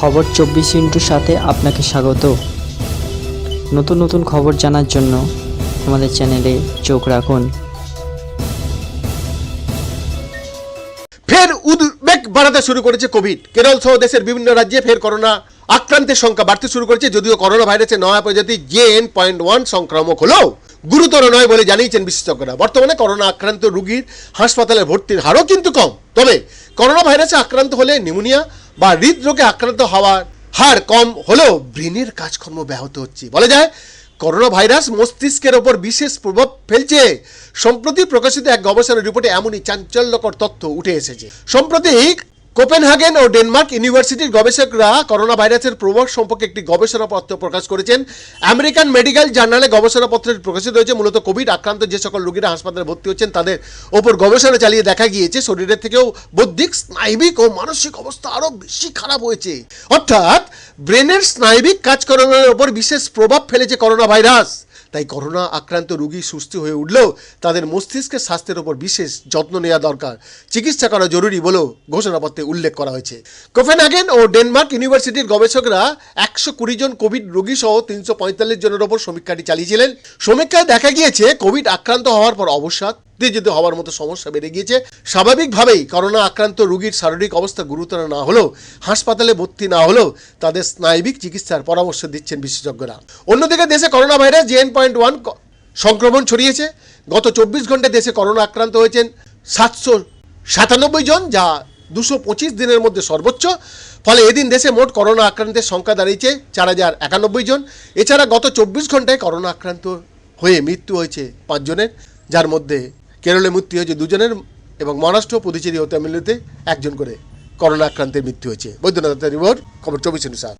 খবর চব্বিশ ইন্টুর সাথে আপনাকে স্বাগত। নতুন নতুন খবর জানার জন্য আমাদের চ্যানেলে চোখ রাখুন। ফের উদ্বেগ বাড়াতে শুরু করেছে কোভিড। কেরল সহ দেশের বিভিন্ন রাজ্যে ফের করোনা আক্রান্তের সংখ্যা বাড়তে শুরু করেছে, যদিও করোনা ভাইরাসের নয়া প্রজাতি জে এন পয়েন্ট ওয়ান সংক্রামক হলেও গুরুতর নয় বলে জানিয়েছেন বিশেষজ্ঞরা। বর্তমানে করোনা আক্রান্ত রোগীর হাসপাতালে ভর্তির হারও কিন্তু কম। তবে করোনা ভাইরাসে আক্রান্ত হলে নিউমোনিয়া বা হৃদরোগে আক্রান্ত হওয়ার হার কম হলেও ব্রেনের কাজকর্ম ব্যাহত হচ্ছে। বলা যায় করোনা ভাইরাস মস্তিষ্কের ওপর বিশেষ প্রভাব ফেলছে। সম্প্রতি প্রকাশিত এক গবেষণা রিপোর্টে এমনই চাঞ্চল্যকর তথ্য উঠে এসেছে। সম্প্রতি কোপেনহাগেন ও ডেনমার্ক ইউনিভার্সিটির গবেষকরা করোনা ভাইরাসের প্রভাব সম্পর্কে একটি গবেষণাপত্র প্রকাশ করেছেন। আমেরিকান মেডিকেল জার্নালে গবেষণাপত্রে প্রকাশিত হয়েছে, মূলত কোভিড আক্রান্ত যে সকল রোগীরা হাসপাতালে ভর্তি হচ্ছেন, তাদের ওপর গবেষণা চালিয়ে দেখা গিয়েছে, শরীরের থেকেও বৌদ্ধিক, স্নায়বিক ও মানসিক অবস্থা আরও বেশি খারাপ হয়েছে। অর্থাৎ ব্রেনের স্নায়বিক কাজকর্মের ওপর বিশেষ প্রভাব ফেলেছে করোনা ভাইরাস তাই করোনা আক্রান্ত রোগী সুস্থ হয়ে উঠলেও তাদের মস্তিষ্কের স্বাস্থ্যের ওপর বিশেষ যত্ন নেওয়া দরকার। চিকিৎসা করা জরুরি বলেও ঘোষণাপত্রে উল্লেখ করা হয়েছে। কোফেনহাগেন ও ডেনমার্ক ইউনিভার্সিটির গবেষকরা একশো কুড়ি জন কোভিড রোগী সহ তিনশো পঁয়তাল্লিশ জনের ওপর সমীক্ষাটি চালিয়েছিলেন। সমীক্ষায় দেখা গিয়েছে, কোভিড আক্রান্ত হওয়ার পর অবসাদ উত্তেজিত হওয়ার মতো সমস্যা বেড়ে গিয়েছে। স্বাভাবিকভাবেই করোনা আক্রান্ত রোগীর শারীরিক অবস্থা গুরুতর না হলেও, হাসপাতালে ভর্তি না হলেও তাদের স্নায়বিক চিকিৎসার পরামর্শ দিচ্ছেন বিশেষজ্ঞরা। অন্যদিকে দেশে corona virus JN point one সংক্রমণ ছড়িয়েছে। গত চব্বিশ ঘন্টায় দেশে করোনা আক্রান্ত হয়েছেন সাতশো সাতানব্বই জন, যা দুশো পঁচিশ দিনের মধ্যে সর্বোচ্চ। ফলে এদিন দেশে মোট করোনা আক্রান্তের সংখ্যা দাঁড়িয়েছে চার হাজার একানব্বই জন। এছাড়া গত চব্বিশ ঘন্টায় করোনা আক্রান্ত হয়ে মৃত্যু হয়েছে পাঁচজনের যার মধ্যে কেরলে মৃত্যু হয়েছে দুজনের এবং মহারাষ্ট্র পুদুচেরি ও তামিলনাড়ুতে একজন করে করোনা আক্রান্তের মৃত্যু হয়েছে। বৈদ্যনাথ রিপোর্ট, খবর চব্বিশ অনুসার